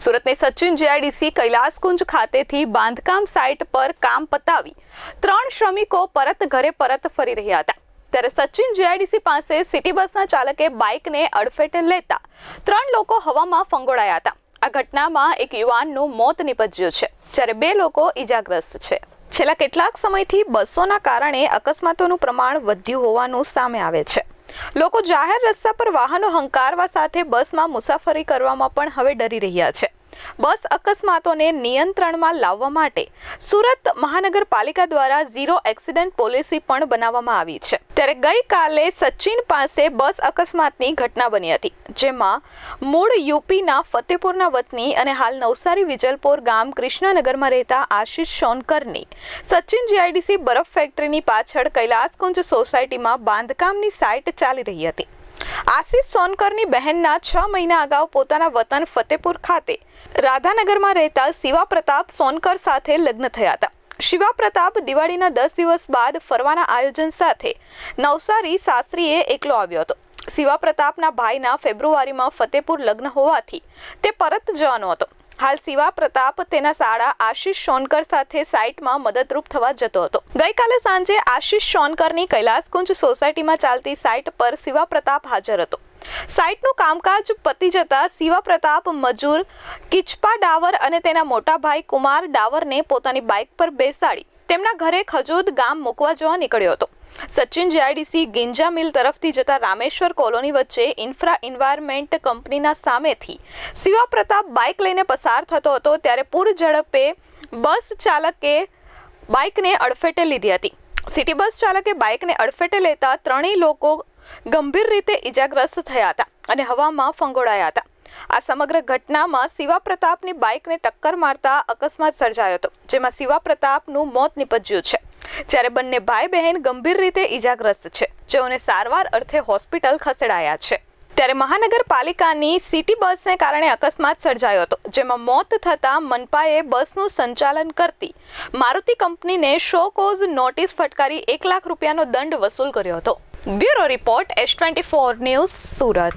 સુરતની સચિન જીઆઈડીસી કૈલાસકુંજ ખાતેથી બાંધકામ સાઇટ પર કામ પતાવી ત્રણ શ્રમિકો પરત ઘરે પરત ફરી રહ્યા હતા. ત્યારે સચિન જીઆઈડીસી પાસે સિટી બસના ચાલકે બાઇકને અડફેટે લેતા ત્રણ લોકો હવામાં ફંગોળાયા હતા. આ ઘટનામાં એક યુવાનનું મોત નિપજ્યું છે, જ્યારે બે લોકો ઈજાગ્રસ્ત છે. છેલ્લા કેટલાક સમયથી બસોના કારણે અકસ્માતોનું પ્રમાણ વધ્યું હોવાનું સામે આવે છે. લોકો જાહેર રસ્તા પર વાહનો હંકારવા સાથે બસમાં મુસાફરી કરવામાં પણ હવે ડરી રહ્યા છે. બસ અકસ્માતોને નિયંત્રણમાં લાવવા માટે સુરત મહાનગરપાલિકા દ્વારા ઝીરો એક્સિડન્ટ પોલિસી પણ બનાવવામાં આવી છે. ત્યારે ગઈકાલે સચિન પાસે બસ અકસ્માતની ઘટના બની હતી, જેમાં મૂળ યુપીના ફતેપુરના વતની અને હાલ નવસારી વિજલપોર ગામ કૃષ્ણનગરમાં રહેતા આશિષ શોનકરની સચિન જીઆઈડીસી બરફ ફેક્ટરીની પાછળ કૈલાસકુંજ સોસાયટીમાં બાંધકામની સાઇટ ચાલી રહી હતી. આશિષ સોનકરની બહેનના છ મહિના અગાઉ પોતાના વતન ફતેપુર ખાતે રાધાનગરમાં રહેતા શિવા પ્રતાપ સોનકર સાથે લગ્ન થયા હતા. શિવા પ્રતાપ દિવાળીના દસ દિવસ બાદ ફરવાના આયોજન સાથે નવસારી સાસરીએ એકલો આવ્યો હતો. શિવા પ્રતાપના ભાઈના ફેબ્રુઆરીમાં ફતેપુર લગ્ન હોવાથી તે પરત જવાનો હતો. હાલ શિવા પ્રતાપ તેના શાળા આશિષ શોનકર સાથે સાઇટમાં મદદરૂપ થવા જતો હતો. ગઈકાલે સાંજે આશિષ શોનકરની કૈલાસકુંજ સોસાયટીમાં ચાલતી સાઇટ પર શિવા પ્રતાપ હાજર હતો. સાઇટનું કામકાજ પતી જતા શિવા પ્રતાપ મજૂર કિચપા ડાવર અને તેના મોટા ભાઈ કુમાર ડાવરને પોતાની બાઇક પર બેસાડી તેમના ઘરે ખજોદ ગામ મૂકવા જવા નીકળ્યો હતો. સચિન જીઆઈડીસી ગિંજા મિલ તરફથી જતા રામેશ્વર કોલોની વચ્ચે ઇન્ફ્રા એન્વાયરમેન્ટ કંપનીના સામેથી શિવા પ્રતાપ બાઇક લઈને પસાર થતો હતો ત્યારે પૂર ઝડપે બસ ચાલકે બાઇકને અડફેટે લીધી હતી. સિટી બસ ચાલકે બાઇકને અડફેટે લેતા ત્રણેય લોકો ગંભીર રીતે ઇજાગ્રસ્ત થયા હતા અને હવામાં ફંગોળાયા હતા. આ સમગ્ર ઘટનામાં શિવા પ્રતાપની બાઇકને ટક્કર મારતા અકસ્માત સર્જાયો હતો, જેમાં શિવા પ્રતાપનું મોત નિપજ્યું છે. જ્યારે બંને ભાઈ બહેન ગંભીર રીતે ઇજાગ્રસ્ત છે. જેઓને સારવાર અર્થે હોસ્પિટલ ખસેડાયા છે. ત્યારે મહાનગરપાલિકાની સિટી બસને કારણે અકસ્માત સર્જાયો હતો, જેમાં મોત થતાં મનપાએ બસનું સંચાલન કરતી મારુતિ કંપનીને શો કોઝ નોટિસ ફટકારી એક લાખ રૂપિયાનો દંડ વસૂલ કર્યો હતો. Bureau report S twenty four news Surat.